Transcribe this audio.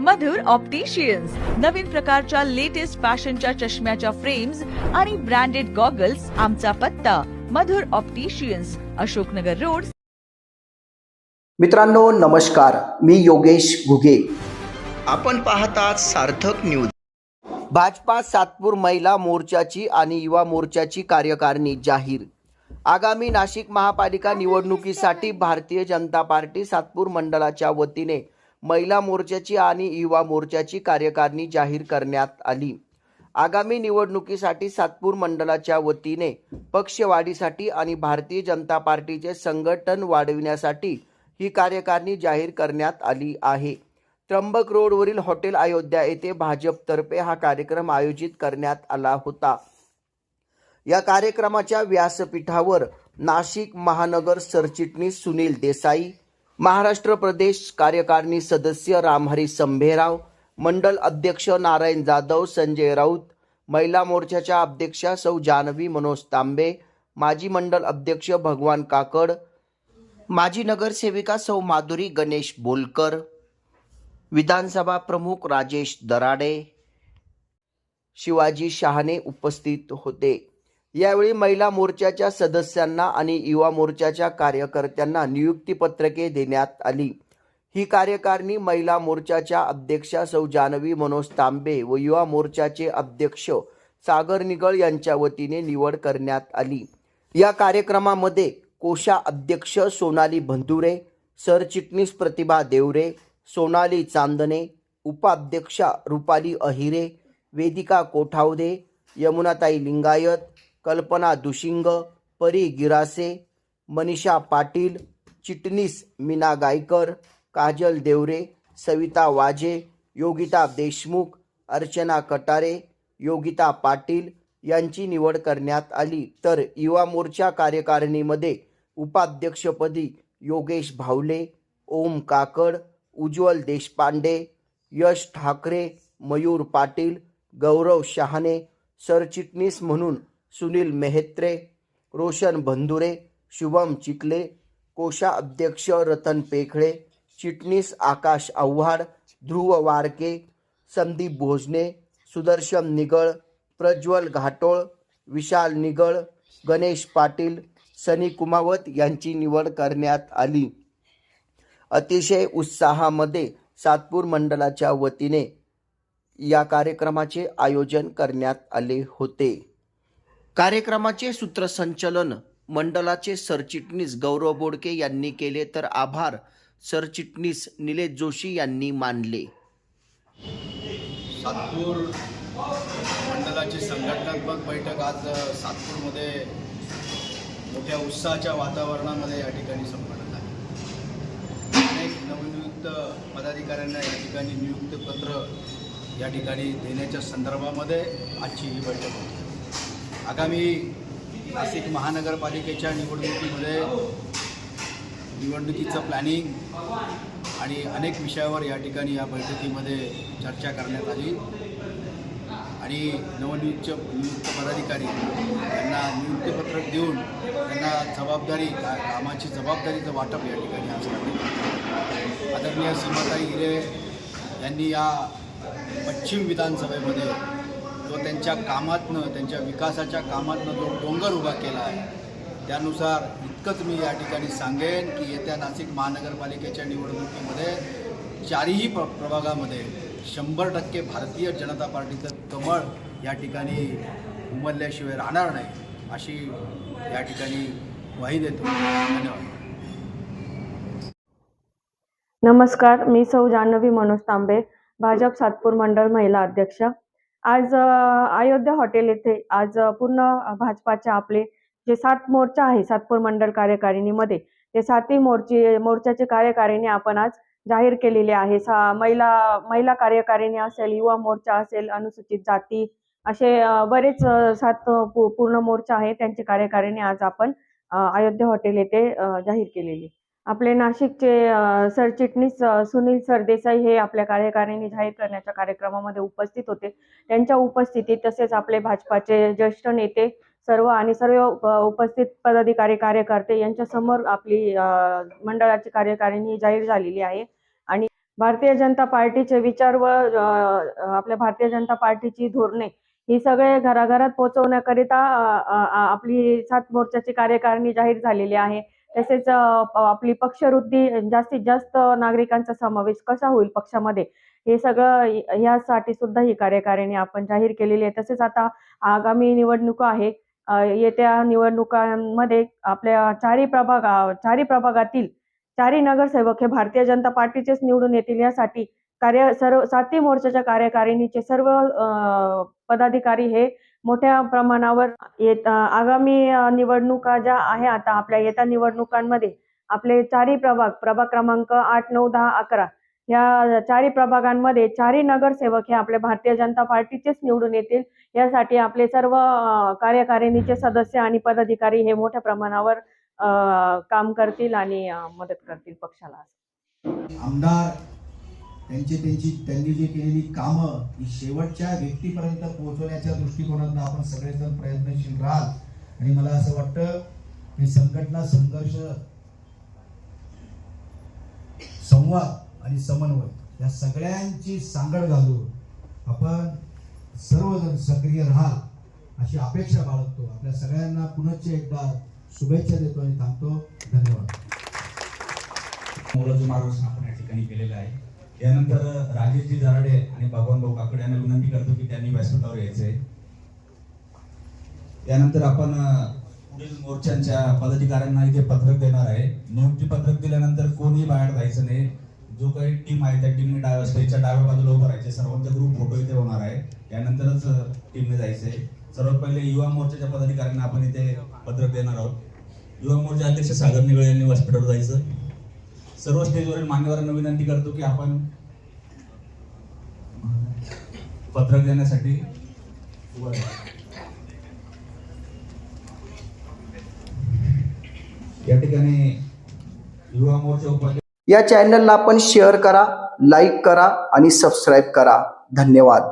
मधुर opticians नवीन प्रकारच्या latest फॅशनच्या चष्म्याच्या फ्रेम्स आणि ब्रँडेड गॉगल्स आमचा पत्ता. Madhur opticians Ashoknagar road. मित्रांनो नमस्कार. मी योगेश घुगे. आपण पाहतात सार्थक न्यूज भाजपा सातपूर महिला मोर्चाची आणि युवा मोर्चाची कार्यकारिणी जाहीर. आगामी नाशिक महापालिका निवडणुकीसाठी भारतीय जनता पार्टी सातपूर मंडळाच्या वतीने महिला मोर्चाची आणि युवा मोर्चाची कार्यकारिणी जाहीर करण्यात आली. आगामी निवडणुकीसाठी सातपूर मंडळाच्या वतीने पक्षवाढीसाठी आणि भारतीय जनता पार्टीचे संघटन वाढविण्यासाठी ही कार्यकारिणी जाहीर करण्यात आली आहे. त्र्यंबक रोडवरील हॉटेल अयोध्या येथे भाजपतर्फे हा कार्यक्रम आयोजित करण्यात आला होता. या कार्यक्रमाच्या व्यासपीठावर नाशिक महानगर सरचिटणीस सुनील देसाई महाराष्ट्र प्रदेश कार्यकारिणी सदस्य रामहरी संभेराव मंडल अध्यक्ष नारायण जाधव संजय राऊत महिला मोर्चाच्या अध्यक्षा सौ जानवी मनोज तांबे माजी मंडल अध्यक्ष भगवान काकड माजी नगरसेविका सौ माधुरी गणेश बोलकर विधानसभा प्रमुख राजेश दराडे शिवाजी शहाणे उपस्थित होते. यावेळी महिला मोर्चाच्या सदस्यांना आणि युवा मोर्चाच्या कार्यकर्त्यांना नियुक्तीपत्रके देण्यात आली. ही कार्यकारिणी महिला मोर्चाच्या अध्यक्षा सौ. जानवी मनोज तांबे व युवा मोर्चाचे अध्यक्ष सागर निगळ यांच्या वतीने निवड करण्यात आली. या कार्यक्रमामध्ये कोशा अध्यक्ष सोनाली भंतुरे सरचिटणीस प्रतिभा देवरे सोनाली चांदणे उपाध्यक्षा रुपाली अहिरे वेदिका कोठावदे यमुनाताई लिंगायत कल्पना दुशिंग परी गिरासे मनीषा पाटील चिटणीस मीना गायकर काजल देवरे सविता वाजे योगिता देशमुख अर्चना कटारे योगिता पाटील यांची निवड करण्यात आली. तर युवा मोर्चा कार्यकारिणीमध्ये उपाध्यक्षपदी योगेश भावले ओम काकड उज्ज्वल देशपांडे यश ठाकरे मयूर पाटील गौरव शहाणे सरचिटणीस म्हणून सुनील मेहत्रे रोशन बंधुरे शुभम चिखले कोशा अध्यक्ष रतन पेखळे चिटणीस आकाश आव्हाड ध्रुव वारके संदीप भोजने सुदर्शन निगळ प्रज्वल घाटोळ विशाल निगळ गणेश पाटील सनी कुमावत यांची निवड करण्यात आली. अतिशय उत्साहामध्ये सातपूर मंडळाच्या वतीने या कार्यक्रमाचे आयोजन करण्यात आले होते. कार्यक्रमाचे सूत्रसंचलन मंडळाचे सरचिटणीस गौरव बोडके यांनी केले तर आभार सरचिटणीस निलेश जोशी यांनी मानले. सातपूर मंडळाची संघटनात्मक बैठक आज सातपूरमध्ये मोठ्या उत्साहाच्या वातावरणामध्ये या ठिकाणी संपन्न झाली. अनेक नवनियुक्त पदाधिकाऱ्यांना या ठिकाणी नियुक्तपत्र या ठिकाणी देण्याच्या संदर्भामध्ये आजची ही बैठक होती. आगामी नाशिक महानगरपालिकेच्या निवडणुकीमध्ये निवडणुकीचं प्लॅनिंग आणि अनेक विषयावर या ठिकाणी या बैठकीमध्ये चर्चा करण्यात आली. आणि नवनियुक्त नियुक्त पदाधिकारी यांना नियुक्तीपत्रक देऊन त्यांना जबाबदारी का कामाची जबाबदारीचं वाटप या ठिकाणी आज करण्यात आदरणीय सीमाताई हिरे यांनी या पश्चिम विधानसभेमध्ये जो त्यांच्या कामातनं त्यांच्या विकासाच्या कामातनं जो डोंगर उभा केला आहे त्यानुसार इतकंच मी या ठिकाणी सांगेन की येत्या नाशिक महानगरपालिकेच्या निवडणुकीमध्ये चारही प्र प्रभागामध्ये शंभर टक्के भारतीय जनता पार्टीचं कमळ या ठिकाणी उमरल्याशिवाय राहणार नाही अशी या ठिकाणी ग्वाही देतो. धन्यवाद. नमस्कार मी सौ जान्हवी मनोज तांबे भाजप सातपूर मंडळ महिला अध्यक्ष. आज अयोध्या हॉटेल येथे आज पूर्ण भाजपाचे आपले जे सात मोर्चा आहे सातपूर मंडळ कार्यकारिणीमध्ये ते सातही मोर्चे मोर्चाचे कार्यकारिणी आपण आज जाहीर केलेले आहे. सा महिला महिला कार्यकारिणी असेल युवा मोर्चा असेल अनुसूचित जाती असे बरेच सात पूर्ण मोर्चा आहे त्यांची कार्यकारिणी आज आपण अयोध्या हॉटेल येथे जाहीर केलेली. आपले नाशिकचे सरचिटणीस सुनील सरदेसाई हे आपल्या कार्यकारिणी जाहीर करण्याच्या कार्यक्रमामध्ये उपस्थित होते. त्यांच्या उपस्थितीत तसेच आपले भाजपाचे ज्येष्ठ नेते सर्व आणि सर्व उप- उपस्थित पदाधिकारी कार्यकर्ते यांच्या समोर आपली मंडळाची कार्यकारिणी जाहीर झालेली आहे. आणि भारतीय जनता पार्टीचे विचार व आपल्या भारतीय जनता पार्टीची धोरणे ही सगळे घराघरात पोहोचवण्याकरिता आपली सात मोर्चाची कार्यकारिणी जाहीर झालेली आहे. तसेच आपली पक्षवृद्धी जास्तीत जास्त नागरिकांचा समावेश कसा होईल पक्षामध्ये? हे सगळं यासाठी सुद्धा ही कार्यकारिणी आपण जाहीर केलेली आहे. तसेच आता आगामी निवडणुका आहे येत्या निवडणुकांमध्ये आपल्या चारी प्रभाग चारी प्रभागातील चारी नगरसेवक हे भारतीय जनता पार्टीचेच निवडून येतील यासाठी कार्य सर्व साती मोर्चाच्या कार्यकारिणीचे सर्व पदाधिकारी हे मोठ्या प्रमाणावर येत आगामी निवडणुका ज्या आहे आता आपल्या येत्या निवडणुकांमध्ये आपले चारही प्रभाग प्रभाग क्रमांक आठ नऊ दहा अकरा या चारही प्रभागांमध्ये चारही नगरसेवक हे आपल्या भारतीय जनता पार्टीचेच निवडून येतील. यासाठी आपले सर्व कार्यकारिणीचे सदस्य आणि पदाधिकारी हे मोठ्या प्रमाणावर काम करतील आणि मदत करतील पक्षाला. आमदार त्यांची त्यांची त्यांनी जी केलेली कामं ही शेवटच्या व्यक्तीपर्यंत पोहोचवण्याच्या दृष्टिकोनातून आपण सगळेजण प्रयत्नशील राहाल. आणि मला असं वाटतं की संघटना संघर्ष संवाद आणि समन्वय या सगळ्यांची सांगड घालून आपण सर्वजण सक्रिय राहाल अशी अपेक्षा बाळगतो. आपल्या सगळ्यांना पुनश्च एकदा शुभेच्छा देतो आणि थांबतो. धन्यवाद. मोलाचं मार्गदर्शन आपण या ठिकाणी केलेलं आहे. यानंतर राजेशजी दराडे आणि भगवान भाऊ काकडे यांना विनंती करतो की त्यांनी व्यासपीठावर यायचंय. यानंतर आपण पुढील मोर्चांच्या पदाधिकाऱ्यांना इथे पत्रक देणार आहे. नियुक्ती पत्रक दिल्यानंतर कोणी बाहेर जायचं नाही. जो काही टीम आहे त्या टीमने डाव्या स्टेजच्या डाव्या बाजूला उभं राहायचे सर्वांचा ग्रुप फोटो इथे होणार आहे. त्यानंतरच टीमने जायचंय. सर्वात पहिले युवा मोर्चाच्या पदाधिकाऱ्यांना आपण इथे पत्रक देणार आहोत. युवा मोर्चा अध्यक्ष सागर निगळे यांनी व्यासपीठावर जायचं. सर्व स्टेजवरील मान्यवरांना विनंती करतो की आपण पत्रक देण्यासाठी या. ठिकाणी युवा मोर्चा उपाध्यक्ष या चॅनलला आपण शेअर करा लाईक करा आणि सबस्क्राईब करा. धन्यवाद.